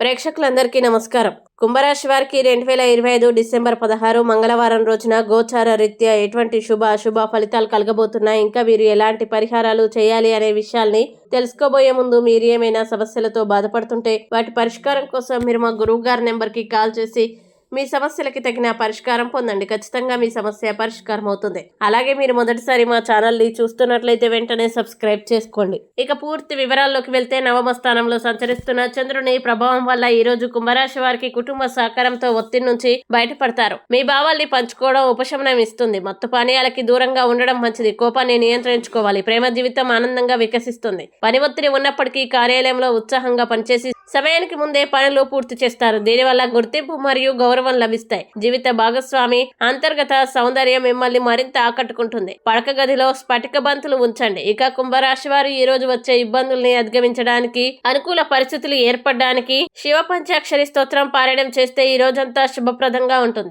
ప్రేక్షకులందరికీ నమస్కారం. కుంభరాశి వారికి రెండు వేల ఇరవై ఐదు డిసెంబర్ పదహారు మంగళవారం రోజున గోచార రీత్యా ఎటువంటి శుభ అశుభ ఫలితాలు కలగబోతున్నాయి? ఇంకా వీరు ఎలాంటి పరిహారాలు చేయాలి అనే విషయాల్ని తెలుసుకోబోయే ముందు మీరు ఏమైనా సమస్యలతో బాధపడుతుంటే వాటి పరిష్కారం కోసం మీరు మా గురువు గారి నెంబర్కి కాల్ చేసి మీ సమస్యలకి తగిన పరిష్కారం పొందండి. ఖచ్చితంగా మీ సమస్య పరిష్కారం అవుతుంది. అలాగే మీరు మొదటిసారి మా ఛానల్ని చూస్తున్నట్లయితే వెంటనే సబ్స్క్రైబ్ చేసుకోండి. ఇక పూర్తి వివరాల్లోకి వెళ్తే నవమ స్థానంలో సంచరిస్తున్న చంద్రుని ప్రభావం వల్ల ఈ రోజు కుంభరాశి వారికి కుటుంబ సహకారంతో ఒత్తిడి నుంచి బయటపడతారు. మీ భావాల్ని పంచుకోవడం ఉపశమనం ఇస్తుంది. మత్తు పానీయాలకి దూరంగా ఉండడం మంచిది. కోపాన్ని నియంత్రించుకోవాలి. ప్రేమ జీవితం ఆనందంగా వికసిస్తుంది. పని ఒత్తిడి ఉన్నప్పటికీ కార్యాలయంలో ఉత్సాహంగా పనిచేసి సమయానికి ముందే పనులు పూర్తి చేస్తారు. దీనివల్ల గుర్తింపు మరియు గౌరవం లభిస్తాయి. జీవిత భాగస్వామి అంతర్గత సౌందర్యం మిమ్మల్ని మరింత ఆకట్టుకుంటుంది. పడక గదిలో స్ఫటిక బంతులు ఉంచండి. ఇక కుంభరాశి వారు ఈ రోజు వచ్చే ఇబ్బందుల్ని అధిగమించడానికి అనుకూల పరిస్థితులు ఏర్పడడానికి శివ పంచాక్షరి స్తోత్రం పారాయణం చేస్తే ఈ రోజంతా శుభప్రదంగా ఉంటుంది.